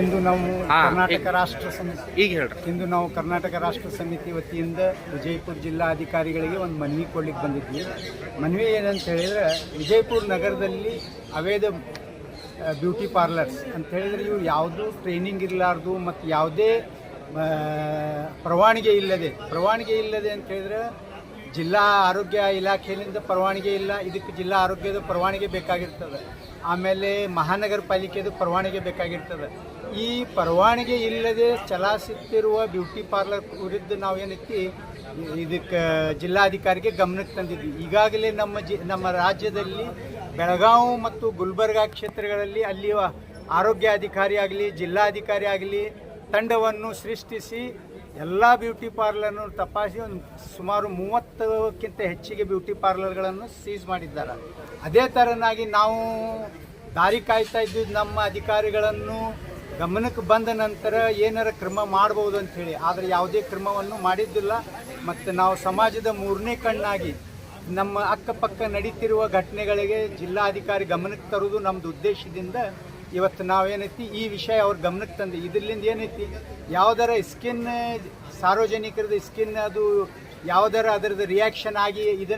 ಇಂದು ನಾವು ಕರ್ನಾಟಕ ರಾಷ್ಟ್ರ ಸಮಿತಿ ಈಗ ಹೇಳ್ರಿ. ಇಂದು ನಾವು ಕರ್ನಾಟಕ ರಾಷ್ಟ್ರ ಸಮಿತಿ ವತಿಯಿಂದ ವಿಜಯಪುರ ಜಿಲ್ಲಾ ಅಧಿಕಾರಿಗಳಿಗೆ ಒಂದು ಮನವಿ ಕೊಡ್ಲಿಕ್ಕೆ ಬಂದಿದ್ವಿ. ಮನವಿ ಏನಂತ ಹೇಳಿದ್ರೆ ವಿಜಯಪುರ ನಗರದಲ್ಲಿ ಅವೇದ ಬ್ಯೂಟಿ ಪಾರ್ಲರ್ಸ್ ಅಂತ ಹೇಳಿದ್ರೆ ಇವು ಯಾವುದು ಟ್ರೈನಿಂಗ್ ಇರಲಾರ್ದು ಮತ್ತು ಯಾವುದೇ ಪರವಾನಗಿ ಇಲ್ಲದೆ ಪರವಾನಗಿ ಇಲ್ಲದೆ ಅಂತ ಹೇಳಿದ್ರೆ ಜಿಲ್ಲಾ ಆರೋಗ್ಯ ಇಲಾಖೆಯಿಂದ ಪರವಾನಗಿ ಇಲ್ಲ ಇದಕ್ಕೆ ಜಿಲ್ಲಾ ಆರೋಗ್ಯದ ಪರವಾನಗಿ ಬೇಕಾಗಿರ್ತದೆ. ಆಮೇಲೆ ಮಹಾನಗರ ಪಾಲಿಕೆದು ಪರವಾನಗಿ ಬೇಕಾಗಿರ್ತದೆ. ಈ ಪರವಾನಗಿ ಇಲ್ಲದೆ ಚಲಾಯಿಸುತ್ತಿರುವ ಬ್ಯೂಟಿ ಪಾರ್ಲರ್ ವಿರುದ್ಧ ನಾವು ಏನೈತಿ ಇದಕ್ಕೆ ಜಿಲ್ಲಾಧಿಕಾರಿಗೆ ಗಮನಕ್ಕೆ ತಂದಿದ್ವಿ. ಈಗಾಗಲೇ ನಮ್ಮ ಜಿ, ನಮ್ಮ ರಾಜ್ಯದಲ್ಲಿ ಬೆಳಗಾವಿ ಮತ್ತು ಗುಲ್ಬರ್ಗಾ ಕ್ಷೇತ್ರಗಳಲ್ಲಿ ಅಲ್ಲಿ ಆರೋಗ್ಯ ಅಧಿಕಾರಿ ಆಗಲಿ, ಜಿಲ್ಲಾಧಿಕಾರಿ ಆಗಲಿ ತಂಡವನ್ನು ಸೃಷ್ಟಿಸಿ ಎಲ್ಲ ಬ್ಯೂಟಿ ಪಾರ್ಲರ್ನು ತಪಾಸಿ ಒಂದು ಸುಮಾರು ಮೂವತ್ತಕ್ಕಿಂತ ಹೆಚ್ಚಿಗೆ ಬ್ಯೂಟಿ ಪಾರ್ಲರ್ಗಳನ್ನು ಸೀಸ್ ಮಾಡಿದ್ದಾರೆ. ಅದೇ ಥರನಾಗಿ ನಾವು ದಾರಿ ಕಾಯ್ತಾ ಇದ್ದಿದ್ದು ನಮ್ಮ ಅಧಿಕಾರಿಗಳನ್ನು ಗಮನಕ್ಕೆ ಬಂದ ನಂತರ ಏನಾರ ಕ್ರಮ ಮಾಡ್ಬೋದು ಅಂಥೇಳಿ ಆದರೆ ಯಾವುದೇ ಕ್ರಮವನ್ನು ಮಾಡಿದ್ದಿಲ್ಲ. ಮತ್ತು ನಾವು ಸಮಾಜದ ಮೂರನೇ ಕಣ್ಣಾಗಿ ನಮ್ಮ ಅಕ್ಕಪಕ್ಕ ನಡೀತಿರುವ ಘಟನೆಗಳಿಗೆ ಜಿಲ್ಲಾಧಿಕಾರಿ ಗಮನಕ್ಕೆ ತರುವುದು ನಮ್ಮದು ಉದ್ದೇಶದಿಂದ ಇವತ್ತು ನಾವೇನೈತಿ ಈ ವಿಷಯ ಅವ್ರ ಗಮನಕ್ಕೆ ತಂದೆ ಇದರಿಂದ ಏನೈತಿ? ಯಾವುದರ ಸ್ಕಿನ್ ಸಾರ್ವಜನಿಕರದ ಸ್ಕಿನ್ ಅದು ಯಾವುದರ ಅದರದ ರಿಯಾಕ್ಷನ್ ಆಗಿ ಇದು